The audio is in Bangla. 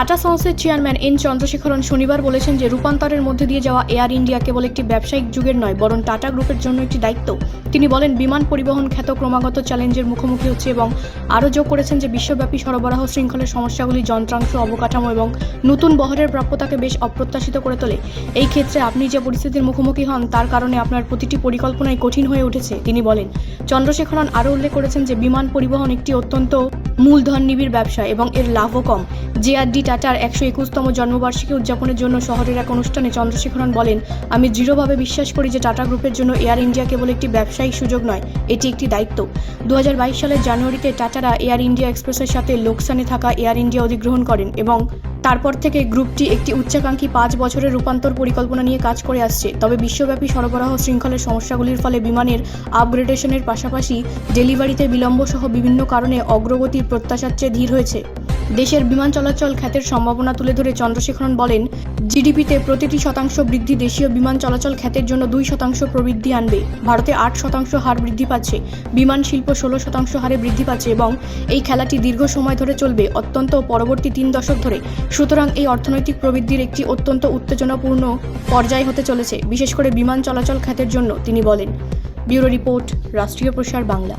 টাটা সন্সের চেয়ারম্যান এন চন্দ্রশেখরন শনিবার বলেছেন যে রূপান্তরের মধ্যে দিয়ে যাওয়া এয়ার ইন্ডিয়া কেবল একটি ব্যবসায়িক যুগের নয়, বরং টাটা গ্রুপের জন্য একটি দায়িত্ব। তিনি বলেন, বিমান পরিবহন খ্যাত ক্রমাগত চ্যালেঞ্জের মুখোমুখি হচ্ছে এবং আরও যোগ করেছেন যে বিশ্বব্যাপী সরবরাহ শৃঙ্খলের সমস্যাগুলি যন্ত্রাংশ অবকাঠামো এবং নতুন বহরের প্রাপ্যতাকে বেশ অপ্রত্যাশিত করে তোলে। এই ক্ষেত্রে আপনি যে পরিস্থিতির মুখোমুখি হন, তার কারণে আপনার প্রতিটি পরিকল্পনাই কঠিন হয়ে উঠেছে, তিনি বলেন। চন্দ্রশেখরন আরও উল্লেখ করেছেন যে বিমান পরিবহন একটি অত্যন্ত মূলধন নিবিড় ব্যবসা এবং এর লাভও কম। জেআরডি টাটার একশো একুশতম জন্মবার্ষিকী উদযাপনের জন্য শহরের এক অনুষ্ঠানে চন্দ্রশেখরন বলেন, আমি দৃঢ়ভাবে বিশ্বাস করি যে টাটা গ্রুপের জন্য এয়ার ইন্ডিয়া কেবল একটি ব্যবসায়িক সুযোগ নয়, এটি একটি দায়িত্ব। দু হাজার বাইশ সালের জানুয়ারিতে টাটারা এয়ার ইন্ডিয়া এক্সপ্রেসের সাথে লোকসানে থাকা এয়ার ইন্ডিয়া অধিগ্রহণ করেন এবং তারপর থেকে গ্রুপটি একটি উচ্চাকাঙ্ক্ষী পাঁচ বছরের রূপান্তর পরিকল্পনা নিয়ে কাজ করে আসছে। তবে বিশ্বব্যাপী সরবরাহ শৃঙ্খলের সমস্যাগুলির ফলে বিমানের আপগ্রেডেশনের পাশাপাশি ডেলিভারিতে বিলম্ব সহ বিভিন্ন কারণে অগ্রগতির প্রত্যাশার চেয়ে ধীর হয়েছে। দেশের বিমান চলাচল খ্যাতের সম্ভাবনা তুলে ধরে চন্দ্রশেখরন বলেন, জিডিপিতে প্রতিটি শতাংশ বৃদ্ধি দেশীয় বিমান চলাচল খ্যাতের জন্য দুই শতাংশ প্রবৃদ্ধি আনবে। ভারতে আট শতাংশ হার বৃদ্ধি পাচ্ছে, বিমান শিল্প ষোলো শতাংশ হারে বৃদ্ধি পাচ্ছে এবং এই খেলাটি দীর্ঘ সময় ধরে চলবে অত্যন্ত পরবর্তী তিন দশক ধরে। সুতরাং এই অর্থনৈতিক প্রবৃদ্ধির একটি অত্যন্ত উত্তেজনাপূর্ণ পর্যায় হতে চলেছে, বিশেষ করে বিমান চলাচল খাতের জন্য, তিনি বলেন। ব্যুরো রিপোর্ট, রাষ্ট্রীয় প্রসার বাংলা।